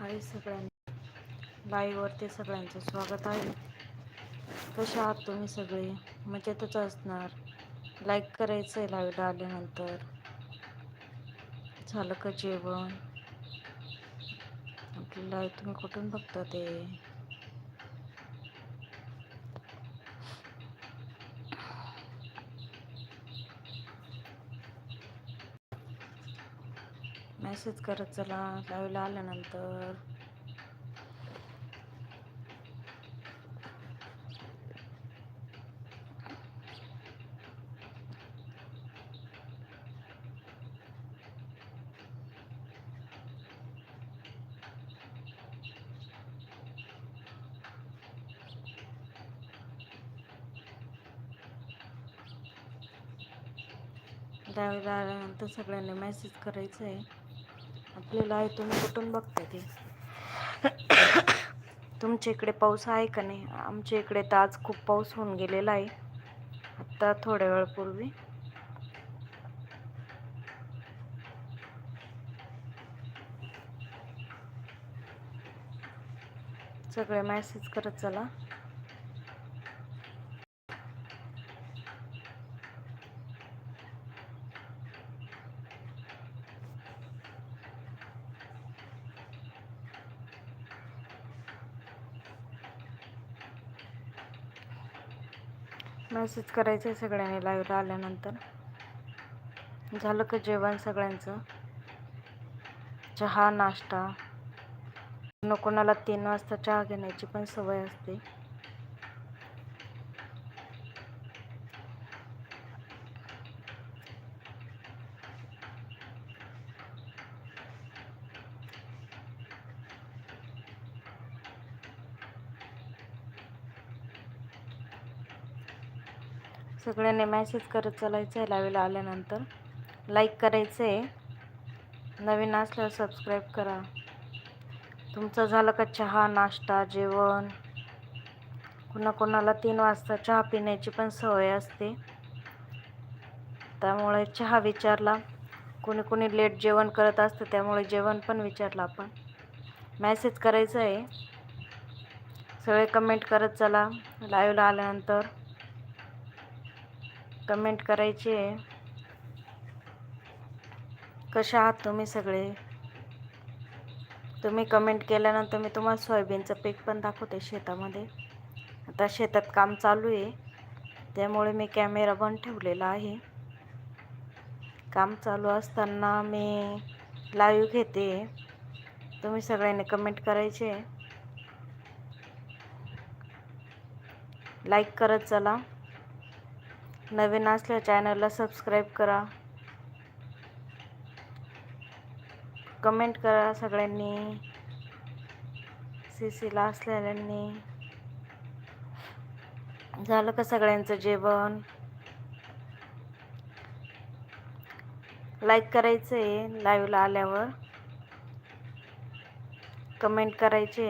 हाय सगळ्यांना. लाईव्हवरती सगळ्यांचं स्वागत आहे. कसे आहात तुम्ही सगळे? मजेतच असणार. लाईक करायचं आहे लाईव्हला आल्यानंतर. झालं का जेवण? आपली लाईव्ह तुम्ही कुठून बघता ते? मेसेज करत चला लाईव्हला आल्यानंतर. लाईव्हला आल्यानंतर सगळ्यांनी मेसेज करायचं आहे आपल्याला आहे तुम्ही कुठून बघता ते? तुमच्या इकडे पाऊस आहे का नाही? आमच्या इकडे तर आज खूप पाऊस होऊन गेलेला आहे. आत्ता थोड्या वेळापूर्वी. सगळे मॅसेज करत चला. असंच करायचं आहे सगळ्यांनी लाईव्हला आल्यानंतर. झालं का जेवण सगळ्यांचं? चहा नाश्ता. न कोणाला तीन वाजता चहा घेण्याची पण सवय असते. सगळ्यांनी मॅसेज करत चालायचं आहे लावेला आल्यानंतर. लाईक करायचं. आहे नवीन असल्यावर सबस्क्राईब करा. तुमचं झालं का चहा नाश्ता जेवण? कुणाकुणाला तीन वाजता चहा पिण्याची पण सवय असते. त्यामुळे चहा विचारला. कोणी कोणी लेट जेवण करत असतं त्यामुळे जेवण पण विचारलं आपण. मॅसेज करायचं आहे सगळे कमेंट करत चला. लाईव्हला आल्यानंतर. कमेंट करायची आहे. कशा आहात तुम्ही सगळे? तुम्ही कमेंट केल्यानंतर मी तुम्हाला सोयाबीनचं पीक पण दाखवते शेतामध्ये. आता शेतात काम चालू आहे. त्यामुळे मी कॅमेरा बंद ठेवलेला आहे. काम चालू असताना मी लाईव्ह घेते. तुम्ही सगळ्यांनी कमेंट करायचे. लाईक करत चला. नवीन असल्या चॅनलला सबस्क्राईब करा. कमेंट करा सगळ्यांनी. सी सीला असलेल्यांनी. झालं का सगळ्यांचं जेवण? लाईक करायचं आहे लाईव्हला आल्यावर. कमेंट करायचे.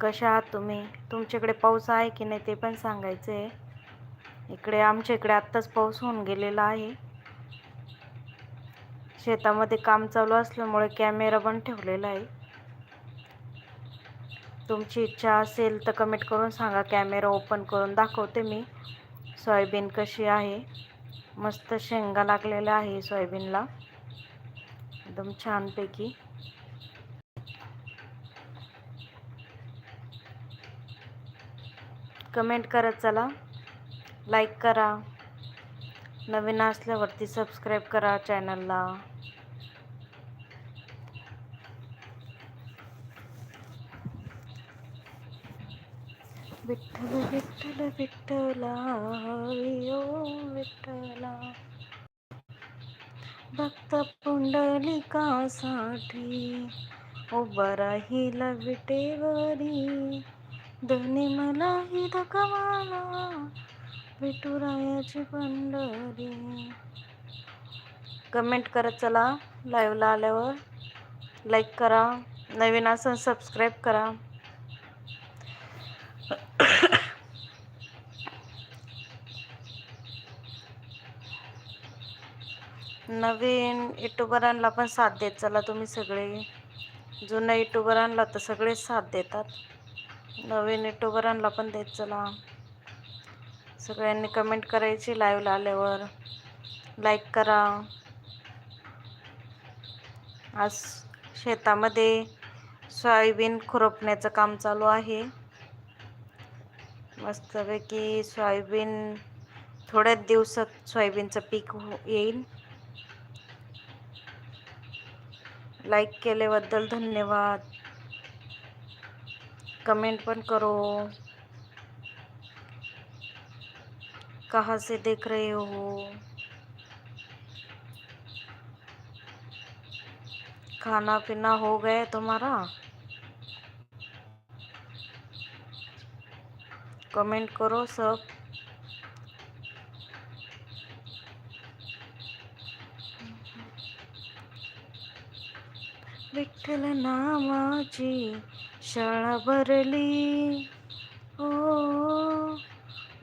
कशा आहात तुम्ही? तुमच्याकडे पाऊस आहे की नाही ते पण सांगायचं आहे इकडे आमच्या इकडे आत्ताच पाऊस होऊन गेलेला आहे. शेतामध्ये काम चालू असल्यामुळे कॅमेरा पण ठेवलेला आहे. तुमची इच्छा असेल तर कमेंट करून सांगा. कॅमेरा ओपन करून दाखवते मी. सोयाबीन कशी आहे? मस्त शेंगा लागलेल्या आहे सोयाबीनला. एकदम छानपैकी. कमेंट करत चला. लाईक करा. नवीन असल्यावरती सबस्क्राईब करा चॅनलला. विठ्ठल विठ्ठल विठ्ठला हरिओ विठ्ठला. भक्त पुंडलिकासाठी उभा राहील विटेवरी. दोन्ही मला ही धकवाला विठुरायाची पंढरी. कमेंट करत चला. लाईव्हला आल्यावर लाईक करा. नवीन असून सबस्क्राईब करा. नवीन युट्यूबरांना पण साथ देत चला तुम्ही सगळे. जुन्या युट्यूबरांना तर सगळेच साथ देतात. नवीन युट्यूबरांना पण देत चला. सगळ्यांनी कमेंट करायची लाईव्हला आल्यावर. लाईक करा. आज शेतामध्ये सोयाबीन खुरपण्याचं काम चालू आहे. मस्तपैकी सोयाबीन थोड्याच दिवसात सोयाबीनचं पीक हो येईल. लाईक केल्याबद्दल धन्यवाद. कमेंट पण करो. कहाँ से देख रहे हो? खाना पीना हो गया तुम्हारा? कमेंट करो सब। विठ्ठल नामाची शाळा भरली ओ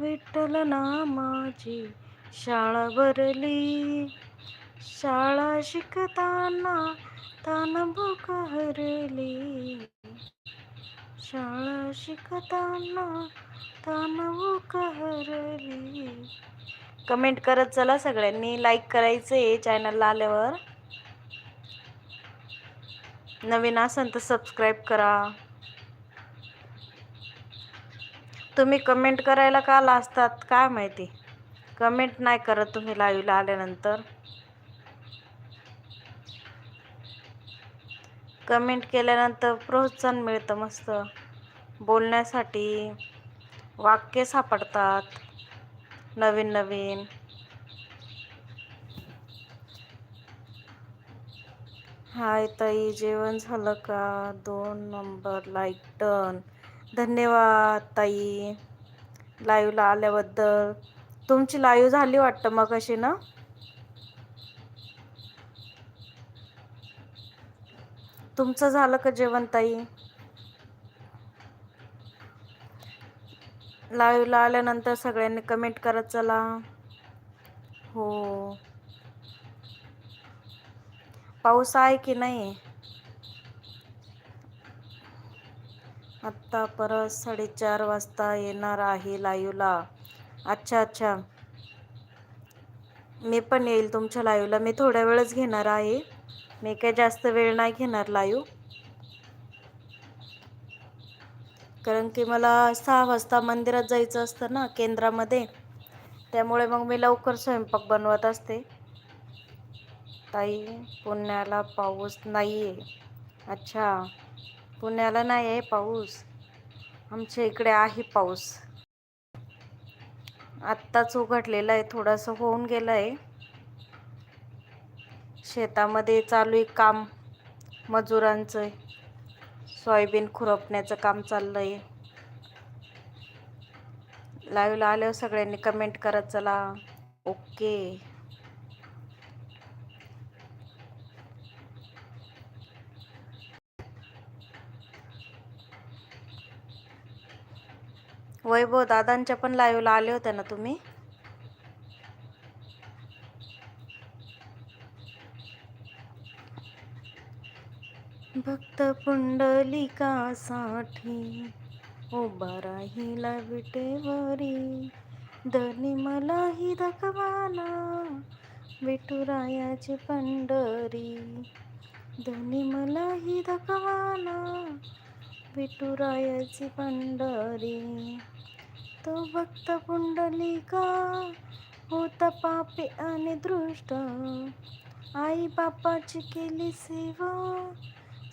विठ्ठल नामाची शाळा भरली. शाळा शिकताना तान भूक हरली. शाळा शिकताना तान भूक हरली. कमेंट करत चला सगळ्यांनी. लाईक करायचं आहे चॅनलला आल्यावर. नवीन असाल तर सबस्क्राईब करा. तुम्ही कमेंट करायला का लाजतात? काय माहिती? कमेंट नाही करत तुम्ही लाईव्हला आल्यानंतर. कमेंट केल्यानंतर प्रोत्साहन मिळतं मस्त. बोलण्यासाठी वाक्य सापडतात. नवीन नवीन. हाय ताई जेवण झालं का? दोन नंबर लाईक टन धन्यवाद ताई. लाईव्हला आल्याबद्दल. तुमची लाईव्ह झाली वाटतं मग अशी ना? तुमचं झालं का जेवण ताई? लाईव्हला आल्यानंतर सगळ्यांनी कमेंट करत चला. हो. पाऊस आहे की नाही? आत्ता परत साडेचार वाजता येणार आहे लाईव्हला अच्छा अच्छा. मी पण येईल तुमच्या लाईव्हला मी थोड्या वेळच घेणार आहे. मी काही जास्त वेळ नाही घेणार लाईव्ह कारण की मला सहा वाजता मंदिरात जायचं असतं ना केंद्रामध्ये. त्यामुळे मग मी लवकर स्वयंपाक बनवत असते. ताई पुण्याला पाऊस नाही आहे अच्छा. पुण्याला नाही आहे पाऊस. आमच्या इकडे आहे पाऊस. आत्ताच उघडलेला आहे थोडंसं होऊन गेलं आहे. शेतामध्ये चालू आहे काम मजुरांचं. सोयाबीन खुरपण्याचं काम चाललं आहे लाईव्हला आल्यावर सगळ्यांनी कमेंट करत चला. ओके. वैभव दादांच्या पण लाईव्हला आले होते ना तुम्ही? भक्त पुंडलिकासाठी उभा राहिला विटेवरी. धनी मलाही दाखवाना विठुरायाची पंढरी. धनी मलाही दाखवाना विठुरायाची पंढरी तो भक्त पुंडलिका होता पापे आणि दृष्ट. आई बापाची केली सेवा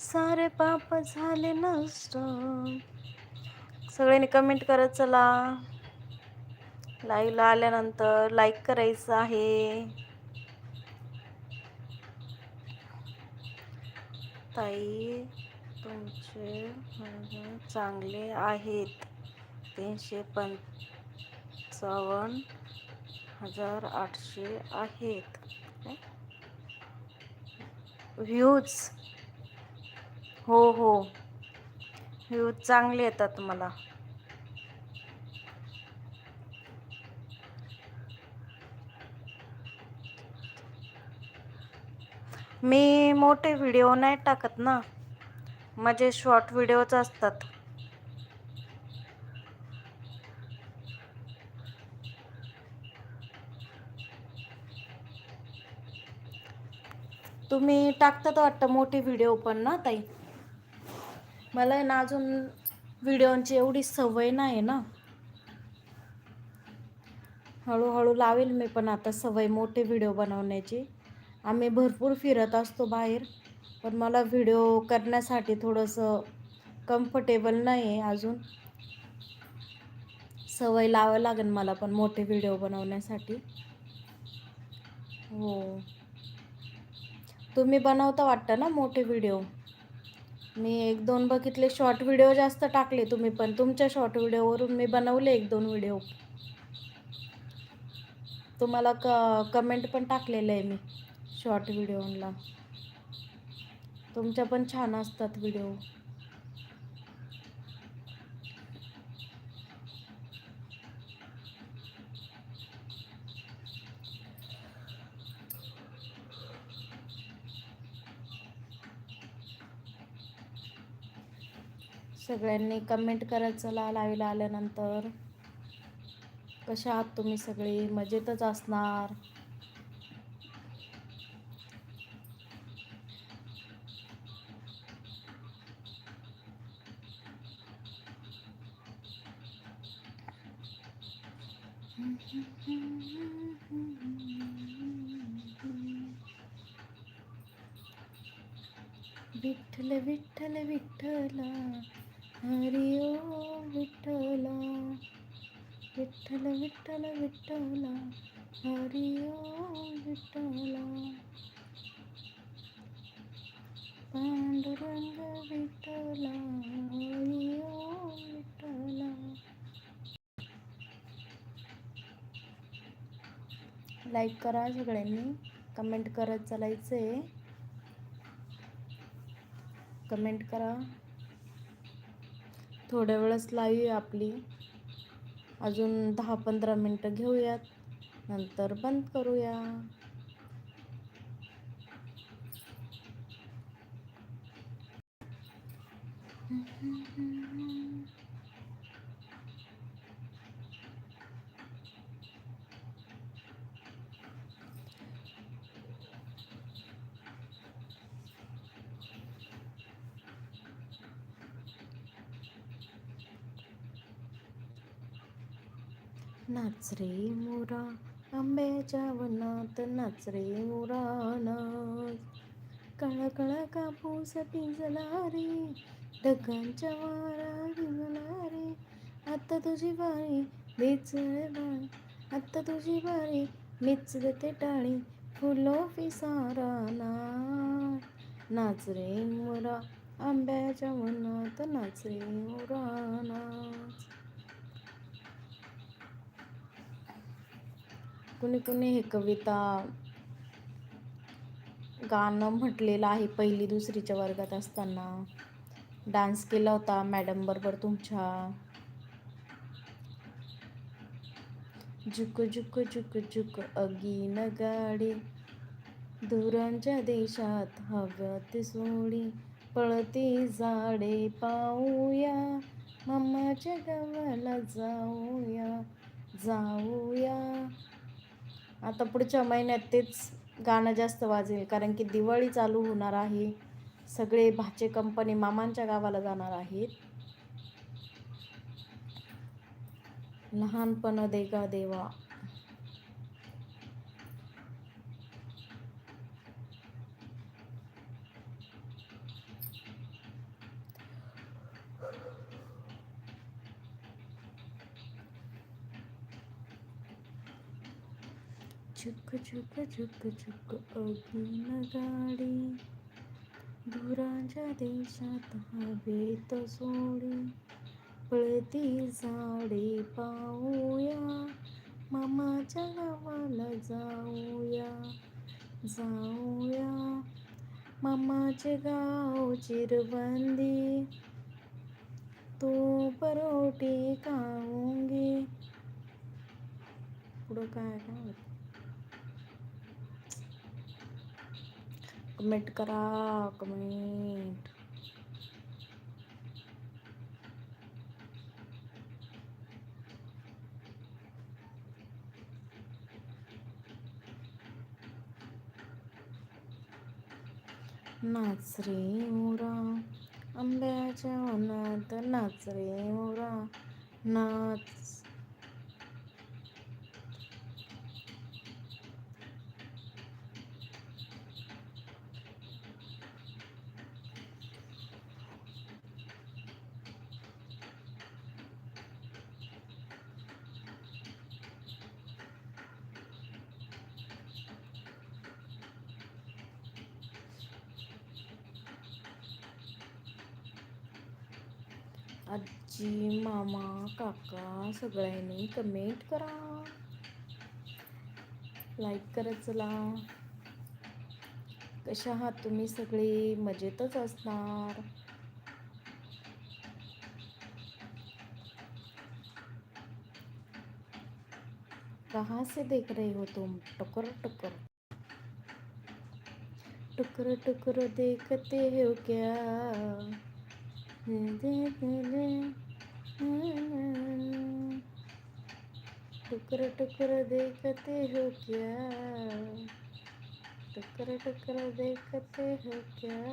सारे पाप झाले नष्ट. सगळ्यांनी कमेंट करत चला. लाईव्हला आल्यानंतर लाईक करायचं आहे. ताई तुमचे म्हणजे चांगले आहेत. तीनशे पंचावन्न हजार आठशे आहेत. व्ह्यूज. हो हो. व्ह्यूज चांगले येतात मला. मी मोठे व्हिडिओ नाही टाकत ना. माझे शॉर्ट व्हिडिओच असतात. तुम्ही टाकतात वाटतं मोठे व्हिडिओ पण ना ताई? मला ना अजून व्हिडिओंची एवढी सवय नाही ना. हळूहळू लावेल मी पण आता सवय मोठे व्हिडिओ बनवण्याची. आम्ही भरपूर फिरत असतो बाहेर. पण मला व्हिडिओ करण्यासाठी थोडंसं कम्फर्टेबल नाही आहे अजून. सवय लावावं लागेल मला पण मोठे व्हिडिओ बनवण्यासाठी. हो. तुम्ही बनवता वाटतं ना मोठे व्हिडिओ? मी एक दोन बघितले शॉर्ट व्हिडिओ जास्त टाकले तुम्ही पण. तुमच्या शॉर्ट व्हिडिओवरून मी बनवले एक दोन व्हिडिओ. तुम्हाला क कमेंट पण टाकलेलं आहे मी शॉर्ट व्हिडिओला. तुमच्या पण छान असतात व्हिडिओ सगळ्यांनी कमेंट करत चला लाईव्हला आल्यानंतर. कशा आहात तुम्ही सगळे? मजेतच असणार विठ्ठल विठ्ठल विठ्ठला हरी ओ विठ्ठला विठ्ठल विठ्ठल विठ्ठला हरी विठ्ठला. पांडुरंग विठ्ठला हरी विठ्ठला. लाईक करा सगळ्यांनी. कमेंट करत चालायचं आहे कमेंट करा. थोड्या वेळच लाईव्ह आपली. अजून दहा पंधरा मिनटं घेऊयात. नंतर बंद करूया. नाच रे मोरा आंब्याच्या वनात नाच रे मोरा नाच. काळा काळा कापूस पिंजला रे ढगांच्या वारा रिंगला रे आता तुझी बारी बेचळ बाळी आता तुझी बारी मीच टाळी फुलो पिसारा नाच. नाच रे मोरा आंब्याच्या वनात नाच रे मोरा नाच. कुणी कुणी हे कविता गाणं म्हटलेलं आहे पहिली दुसरीच्या वर्गात असताना. डान्स केला होता मॅडम बरोबर तुमच्या. झुक झुक झुक झुक अगीन गाडी. दुरांच्या देशात हव्यात सोडी. पळती झाडे पाहूया. मम्माच्या गावाला जाऊया. जाऊया. आता पुढच्या महिन्यात तेच गाणं जास्त वाजेल कारण की दिवाळी चालू होणार आहे. सगळे भाचे कंपनी मामांच्या गावाला जाणार आहेत. लहानपण देगा देवा. झुक झुक झुक झुक अग्न गाडी धुराच्या देशात हवेत सोडी. पळती झाडे पाहूया. मामाच्या गावाला जाऊया. जाऊया. मामाचे गाव चिरबंदी. तो परोटी खाऊंगी पुढं काय काय कमेंट करा कमेंट. नाच रे मोरा आंब्याच्या वनात नाच रे मोरा. नाच आजी मामा काका सगळ्यांनी कमेंट करा. लाईक करत चला. कशा आहात तुम्ही सगळे? मजेतच असणार. कहाँ से देख रहे हो तुम टुकर टुकर. टुकर टुकर देखते हो क्या? टुकर टुकर देखते हो क्या? टुकर टुकर देखते हो क्या?